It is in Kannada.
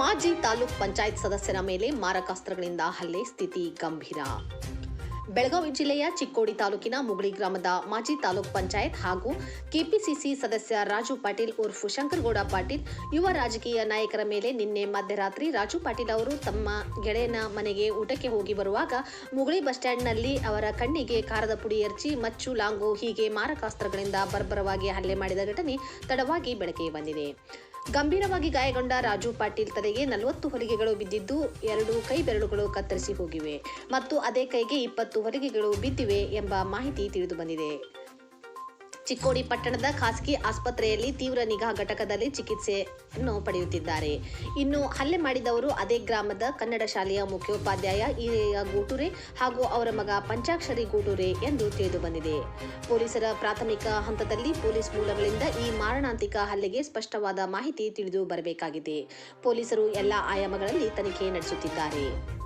ಮಾಜಿ ತಾಲೂಕ್ ಪಂಚಾಯತ್ ಸದಸ್ಯರ ಮೇಲೆ ಮಾರಕಾಸ್ತ್ರಗಳಿಂದ ಹಲ್ಲೆ ಸ್ಥಿತಿ ಗಂಭೀರ. ಬೆಳಗಾವಿ ಜಿಲ್ಲೆಯ ಚಿಕ್ಕೋಡಿ ತಾಲೂಕಿನ ಮುಗುಳಿ ಗ್ರಾಮದ ಮಾಜಿ ತಾಲೂಕ್ ಪಂಚಾಯತ್ ಹಾಗೂ ಕೆಪಿಸಿಸಿ ಸದಸ್ಯ ರಾಜು ಪಾಟೀಲ್ ಉರ್ಫು ಶಂಕರಗೌಡ ಪಾಟೀಲ್, ಯುವ ರಾಜಕೀಯ ನಾಯಕರ ಮೇಲೆ ನಿನ್ನೆ ಮಧ್ಯರಾತ್ರಿ ರಾಜು ಪಾಟೀಲ್ ಅವರು ತಮ್ಮ ಗೆಳೆಯನ ಮನೆಗೆ ಊಟಕ್ಕೆ ಹೋಗಿ ಬರುವಾಗ ಮುಗುಳಿ ಬಸ್ ಸ್ಟ್ಯಾಂಡ್ನಲ್ಲಿ ಅವರ ಕಣ್ಣಿಗೆ ಖಾರದ ಪುಡಿ ಎರಚಿ ಮಚ್ಚು, ಲಾಂಗು ಹೀಗೆ ಮಾರಕಾಸ್ತ್ರಗಳಿಂದ ಬರ್ಬರವಾಗಿ ಹಲ್ಲೆ ಮಾಡಿದ ಘಟನೆ ತಡವಾಗಿ ಬೆಳಕಿಗೆ ಬಂದಿದೆ. ಗಂಭೀರವಾಗಿ ಗಾಯಗೊಂಡ ರಾಜು ಪಾಟೀಲ್ ತಲೆಗೆ ನಲವತ್ತು ಹೊಲಿಗೆಗಳು ಬಿದ್ದಿದ್ದು ಎರಡು ಕೈ ಬೆರಳುಗಳು ಕತ್ತರಿಸಿ ಹೋಗಿವೆ. ಮತ್ತು ಅದೇ ಕೈಗೆ ಇಪ್ಪತ್ತು ಹೊಲಿಗೆಗಳು ಬಿದ್ದಿವೆ ಎಂಬ ಮಾಹಿತಿ ತಿಳಿದು ಬಂದಿದೆ. ಚಿಕ್ಕೋಡಿ ಪಟ್ಟಣದ ಖಾಸಗಿ ಆಸ್ಪತ್ರೆಯಲ್ಲಿ ತೀವ್ರ ನಿಗಾ ಘಟಕದಲ್ಲಿ ಚಿಕಿತ್ಸೆಯನ್ನು ಪಡೆಯುತ್ತಿದ್ದಾರೆ. ಇನ್ನು ಹಲ್ಲೆ ಮಾಡಿದವರು ಅದೇ ಗ್ರಾಮದ ಕನ್ನಡ ಶಾಲೆಯ ಮುಖ್ಯೋಪಾಧ್ಯಾಯ ಈರೆಯ ಗೂಟುರೆ ಹಾಗೂ ಅವರ ಮಗ ಪಂಚಾಕ್ಷರಿ ಗೂಟುರೆ ಎಂದು ತಿಳಿದು ಬಂದಿದೆ. ಪೊಲೀಸರ ಪ್ರಾಥಮಿಕ ಹಂತದಲ್ಲಿ ಪೊಲೀಸ್ ಮೂಲಗಳಿಂದ ಈ ಮಾರಣಾಂತಿಕ ಹಲ್ಲೆಗೆ ಸ್ಪಷ್ಟವಾದ ಮಾಹಿತಿ ತಿಳಿದು ಬರಬೇಕಾಗಿದೆ. ಪೊಲೀಸರು ಎಲ್ಲ ಆಯಾಮಗಳಲ್ಲಿ ತನಿಖೆ ನಡೆಸುತ್ತಿದ್ದಾರೆ.